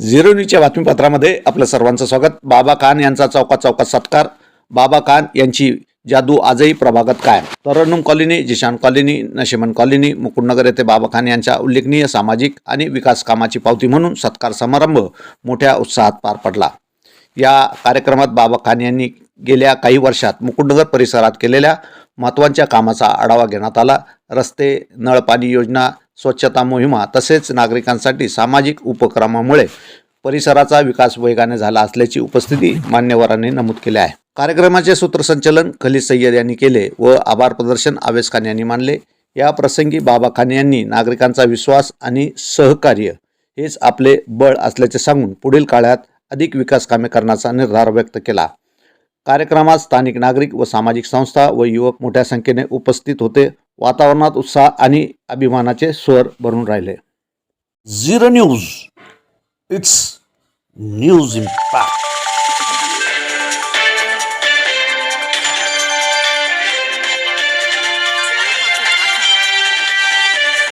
Zero न्यूजच्या बातमीपत्रामध्ये आपलं सर्वांचं स्वागत. बाबा खान यांचा चौकात चौकात सत्कार. बाबा खान यांची जादू आजही प्रभागात कायम. Tarannum colony Zeeshan colony Nasheman colony Mukundnagar येथे बाबा खान यांच्या उल्लेखनीय सामाजिक आणि विकास कामाची पावती म्हणून सत्कार समारंभ मोठ्या उत्साहात पार पडला. या कार्यक्रमात बाबा खान यांनी गेल्या काही वर्षात मुकुंदनगर परिसरात केलेल्या महत्त्वाच्या कामाचा आढावा घेण्यात आला. रस्ते नळपाणी योजना स्वच्छता मोहिमा तसेच नागरिकांसाठी सामाजिक उपक्रमामुळे परिसराचा विकास वेगाने झाला असल्याची उपस्थिती मान्यवरांनी नमूद केली आहे. कार्यक्रमाचे सूत्रसंचलन खलीद सय्यद यांनी केले व आभार प्रदर्शन आवेस खान यांनी मानले. या प्रसंगी बाबा खान यांनी नागरिकांचा विश्वास आणि सहकार्य हेच आपले बळ असल्याचे सांगून पुढील काळात अधिक विकास कामे करण्याचा निर्धार व्यक्त केला. कार्यक्रमात स्थानिक नागरिक व सामाजिक संस्था व युवक मोठ्या संख्येने उपस्थित होते. वातावरणात उत्साह आणि अभिमानाचे स्वर भरून राहिले. Zero news it's news impact